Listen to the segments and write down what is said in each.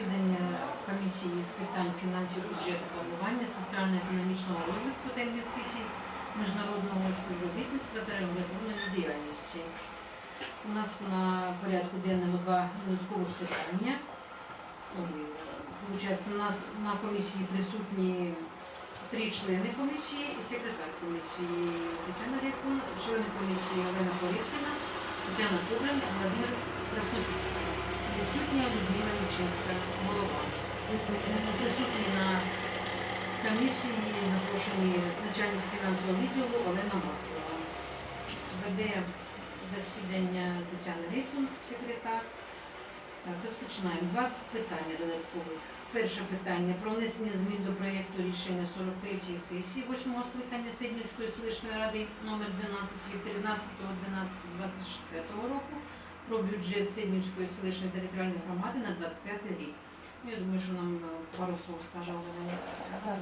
засідання комісії з питань фінансів, бюджету, планування, соціально-економічного розвитку та інвестицій, міжнародного співробітництва та регуляторної діяльності. У нас на порядку денному два додаткових питання. Получається, у нас на комісії присутні три члени комісії і секретар комісії Тетяна Рєкун, члени комісії Олена Порідкіна, Тетяна Кубрин, Владимир Краснопільський. Присутня Людмила Лучинська, голова. Присутні на комісії запрошені начальник фінансового відділу Олена Маслова. Веде засідання Тетяна Рєкун, секретар. Так, розпочинаємо. Два питання додаткових. Перше питання про внесення змін до проєкту рішення 43-ї сесії 8-го скликання Сиднівської селищної ради номер 12 від 13.12.24 року про бюджет Сиднівської селищної територіальної громади на 25 рік. Ну, Я думаю, що нам е, пару слов скаже Олена.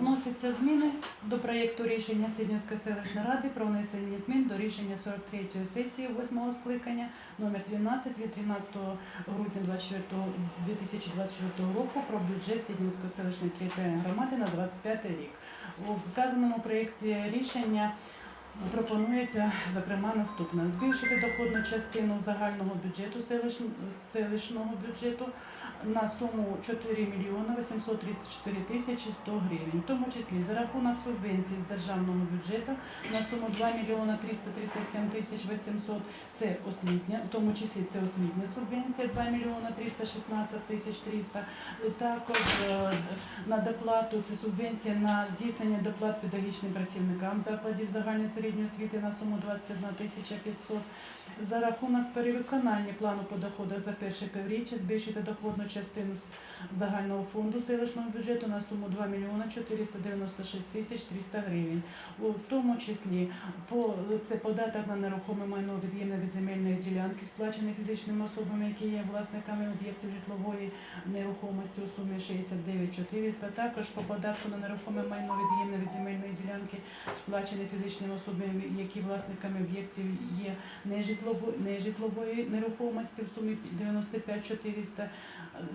Вносяться зміни до проєкту рішення Сиднівської селищної ради про внесення змін до рішення 43-ї сесії 8-го скликання номер 12 від 13 грудня 24 2024 року про бюджет Сиднівської селищної територіальної громади на 25 рік. У вказаному проєкті рішення пропонується, зокрема, наступне: збільшити доходну частину загального бюджету селищного бюджету на суму 4 мільйони 834 тисячі 100 гривень, в тому числі за рахунок субвенцій з державного бюджету на суму 2 мільйони 337 тисяч 800, це освітня, в тому числі це освітня субвенція 2 мільйони 316 тисяч 300, також е, на доплату, це субвенція на здійснення доплат педагогічним працівникам закладів загальної середньої освіти на суму 21 тисяча 500, за рахунок перевиконання плану по доходах за перше півріччя збільшити доходну частину загального фонду селищного бюджету на суму 2 мільйони 496 тисяч 300 гривень. У тому числі по це податок на нерухоме майно від'ємне від земельної ділянки, сплачений фізичними особами, які є власниками об'єктів житлової нерухомості у сумі 69 400. Також по податку на нерухоме майно від'ємне від земельної ділянки, сплачений фізичними особами, які власниками об'єктів є нежитлової нерухомості в сумі 95 400,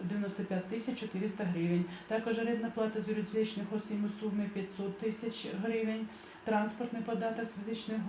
95 тисяч 400 гривень. Також орендна плата з юридичних осіб у сумі 500 тисяч гривень. Транспортний податок з фізичних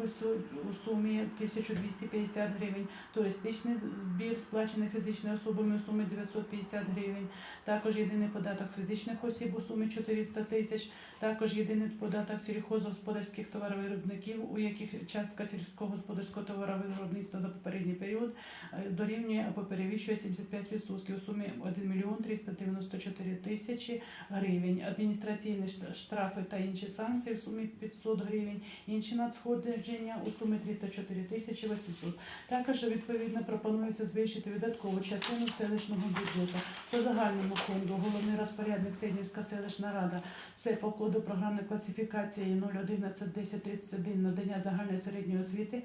у сумі 1250 гривень, туристичний збір сплачений фізичними особами у сумі 950 гривень, також єдиний податок з фізичних осіб у сумі 400 тисяч, також єдиний податок сільхозгосподарських товаровиробників, у яких частка сільськогосподарського товаровиробництва за попередній період е, дорівнює або перевищує 75% у сумі 1 мільйон 394 тисячі гривень. Адміністративні штрафи та інші санкції в сумі 500 гривень, інші надходження у сумі 304 тисячі 800. Також відповідно пропонується збільшити видаткову частину селищного бюджету по загальному фонду. Головний розпорядник Сиднівська селищна рада це по коду програмної класифікації 011 10 31 надання загальної середньої освіти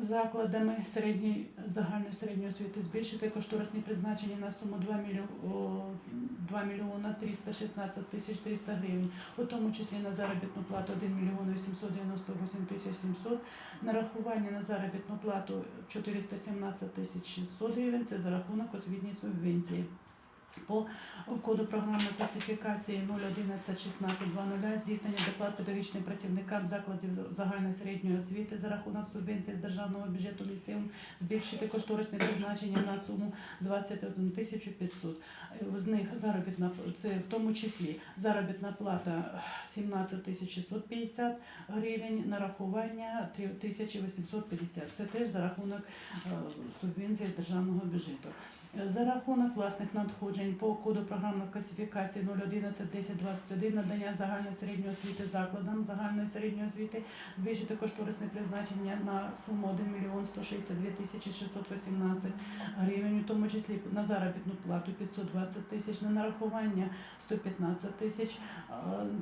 закладами середньої загальної середньої освіти збільшити кошторисні призначення на суму 2 мільйони 2 мільйона 316 тисяч 300 гривень, у тому числі на заробітну плату 1 мільйон 898 тисяч 700, нарахування на заробітну плату 417 тисяч 600 гривень, це за рахунок освітньої субвенції. По коду програмної класифікації 0111620 здійснення доплат педагогічним працівникам закладів загальної середньої освіти за рахунок субвенції з державного бюджету місцевим збільшити кошторисне призначення на суму 21 тисячу 500. З них заробітна це в тому числі заробітна плата 17 тисяч 650 гривень, нарахування 3 тисячі 850. Це теж за рахунок е, субвенції з державного бюджету. За рахунок власних надходжень по коду програмної класифікації 011 10 21 надання загальної середньої освіти закладам загальної середньої освіти збільшити кошторисне призначення на суму 1 мільйон 162 тисячі 618 гривень, у тому числі на заробітну плату 520 тисяч, на нарахування 115 тисяч, е,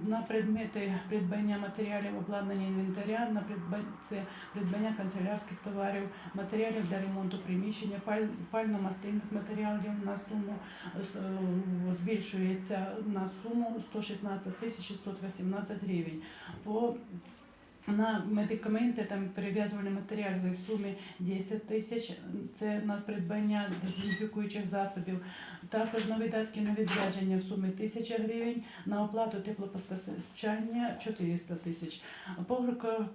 на предмети придбання матеріалів, обладнання інвентаря, на це придбання канцелярських товарів, матеріалів для ремонту приміщення, паль, пально-мастильних матеріалів на суму збільшується на суму 116 тисяч 618 гривень. По На медикаменти там перев'язувальні матеріали в сумі 10 тисяч. Це на придбання дезінфікуючих засобів. Також на видатки на відрядження в сумі 1000 гривень, на оплату теплопостачання 400 тисяч. По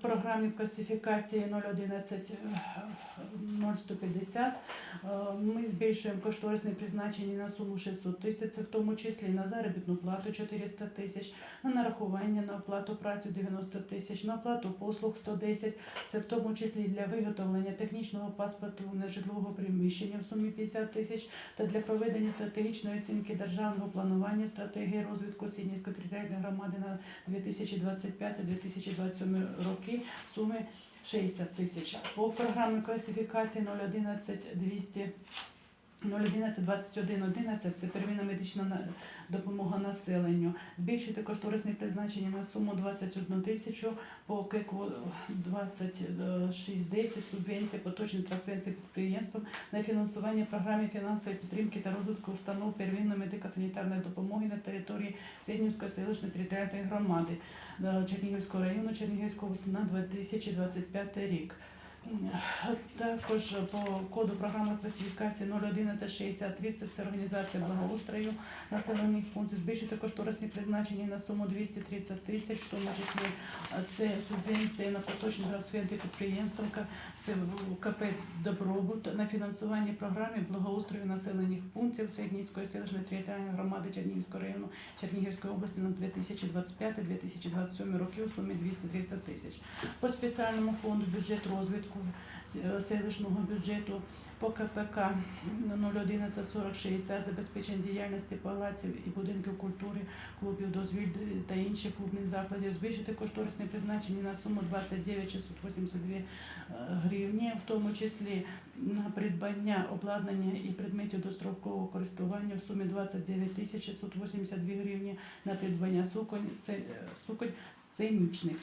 програмі класифікації 011 е, 0150 е, ми збільшуємо кошторисне призначення на суму 600 тисяч, це в тому числі на заробітну плату 400 тисяч, на нарахування на оплату праці 90 тисяч, на оплату послуг 110, це в тому числі для виготовлення технічного паспорту нежитлового приміщення в сумі 50 тисяч та для проведення стратегічної оцінки державного планування стратегії розвитку Сіднівської територіальної громади на 2025-2027 роки в сумі 60 тисяч. По програмі класифікації 011 200 011 21 11 це первинна медична допомога населенню. Збільшити кошторисне призначення на суму 21 тисячу по КЕКу 2610 субвенція поточний трансфер підприємствам на фінансування програми фінансової підтримки та розвитку установ первинної медико-санітарної допомоги на території Сіднівської селищної територіальної громади е, Чернігівського району Чернігівської області на 2025 рік. Також по коду програми класифікації 01163 це організація благоустрою населених пунктів. Збільшити кошторисні призначення на суму 230 тисяч, в тому числі е, це субвенція на поточні трансферти підприємствам, це КП Добробут на фінансування програми благоустрою населених пунктів Середнійської селищної територіальної громади Чернігівського району Чернігівської області на 2025-2027 роки у сумі 230 тисяч. По спеціальному фонду бюджет розвитку селищного бюджету по КПК 0114060 забезпечення діяльності палаців і будинків культури, клубів дозвіль та інших клубних закладів, збільшити кошторисне призначення на суму 29 682 е, гривні, в тому числі на придбання обладнання і предметів дострокового користування в сумі 29 тисяч 682 гривні, на придбання суконь, е, суконь сценічних.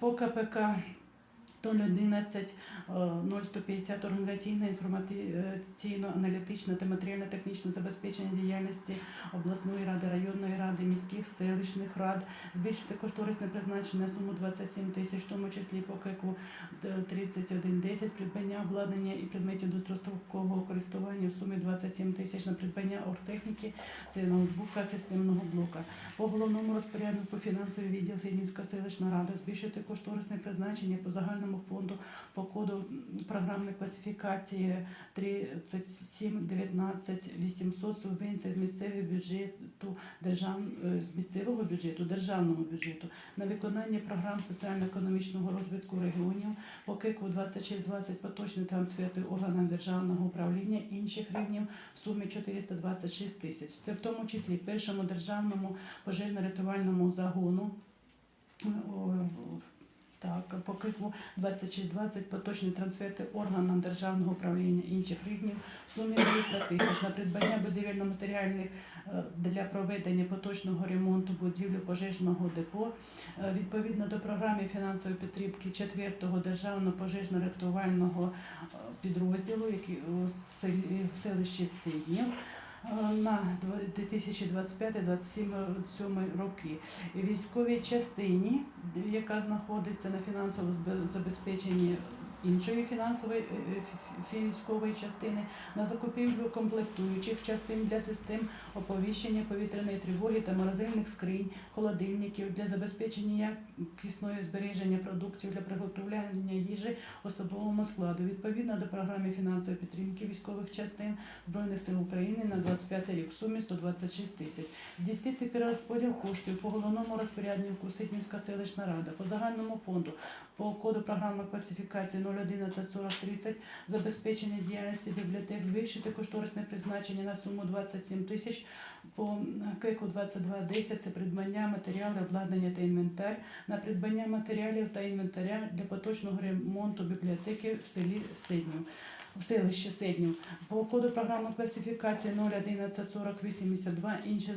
По КПК то 11 0150 організаційне інформаційно-аналітичне та матеріально-технічне забезпечення діяльності обласної ради, районної ради, міських селищних рад, збільшити кошторисне призначення суму 27 тисяч, в тому числі по КЕКу 3110, придбання обладнання і предметів дострокового користування в сумі 27 тисяч на придбання оргтехніки, це ноутбука системного блока. По головному розпоряднику фінансовий відділ Сиднівська селищна рада. Збільшити кошторисне призначення по загальному фонду по коду програмної класифікації 37 19 800 субвенція з місцевого бюджету держав... е, з місцевого бюджету державного бюджету на виконання програм соціально-економічного розвитку регіонів по КЕКу 2620 поточні трансферти органам державного управління інших рівнів в сумі 426 тисяч. Це в тому числі першому державному пожежно-рятувальному загону. Так, по КИКу 2620 поточні трансферти органам державного управління інших рівнів в сумі 200 тисяч на придбання будівельно-матеріальних е, для проведення поточного ремонту будівлі пожежного депо Е, відповідно до програми фінансової підтримки 4-го державного пожежно-рятувального е, підрозділу, який у селищі Сиднів. На 2025-2027 роки. Військовій частині, яка знаходиться на фінансовому збе- забезпеченні іншої фінансової е, е, військової частини, на закупівлю комплектуючих частин для систем оповіщення повітряної тривоги та морозильних скринь, холодильників для забезпечення якісної збереження продуктів для приготування їжі особовому складу відповідно до програми фінансової підтримки військових частин Збройних сил України на 25 рік в сумі 126 тисяч. Здійснити перерозподіл коштів по головному розпоряднику Ситнівська селищна рада, по загальному фонду, по коду програми класифікації 0114030 забезпечення діяльності бібліотек, збільшити кошторисне призначення на суму 27 тисяч по КЕКу 2210 це придбання матеріалів, обладнання та інвентар на придбання матеріалів та інвентаря для поточного ремонту бібліотеки в селі Сиднів. В селищі Сиднів по коду програми класифікації 0114082 інші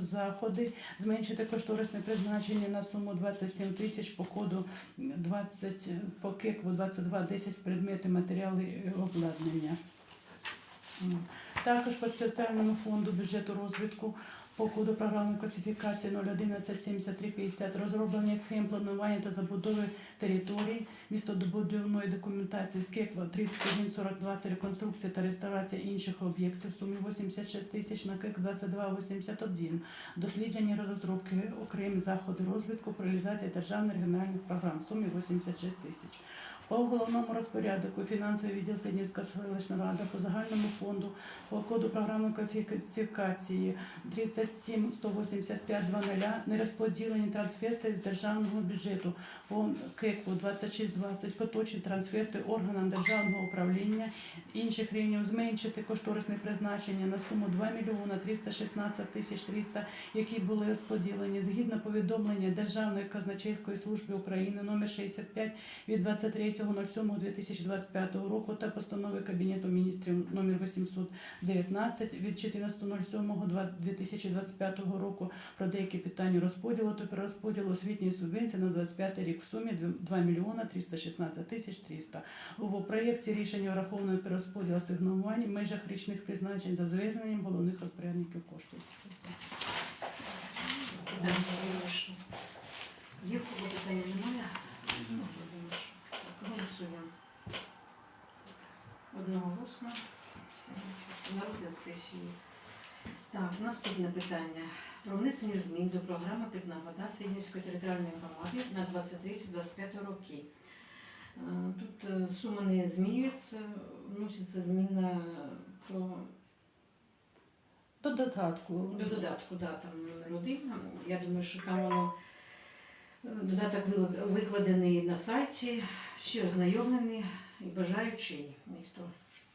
заходи зменшити кошторисне призначення на суму 27 тисяч по коду 20 по КЕКВу 2210 предмети, матеріали обладнання. Також по спеціальному фонду бюджету розвитку по коду програми класифікації 0117350 розроблення схем планування та забудови територій, містодобудівної документації з КЕКВА 314020 реконструкція та реставрація інших об'єктів в сумі 86 тисяч на КЕК 2281 дослідження розробки окремі заходи розвитку про реалізацію державних регіональних програм в сумі 86 тисяч. По головному розпорядку фінансовий відділ Сиднівська селищна рада по загальному фонду по коду програми кваліфікації 37 185 00 нерозподілені трансферти з державного бюджету по КЕКВу 2620 поточні трансферти органам державного управління інших рівнів зменшити кошторисне призначення на суму 2 мільйона 316 тисяч 300, які були розподілені згідно повідомлення Державної казначейської служби України номер 65 від 23.07.2025 року та постанови Кабінету міністрів номер 819 від 14.07.2025 року про деякі питання розподілу та перерозподілу освітньої субвенції на 25 рік в сумі 2 мільйона 316 тисяч 300. У проєкті рішення враховано перерозподіл асигнувань в межах річних призначень за зверненням головних розпорядників коштів. Вирішу. Є питання немає? Так, Одноголосно. На розгляд сесії. Так, наступне питання. Про внесення змін до програми Питна вода Сиднівської територіальної громади на 23-25 роки. Е, Тут е, сума не змінюється, вноситься зміна про До додатку. до додатку, да, там один. Я думаю, що там воно е, додаток викладений на сайті, всі ознайомлені і бажаючі. Ніхто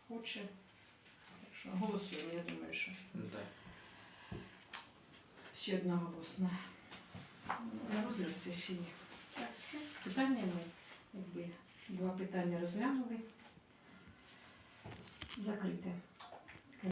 хоче. Так що голосуємо, я думаю, що Так. всі одноголосно. На розгляд сесії. Так, все. Питання ми якби два питання розглянули. Закрите.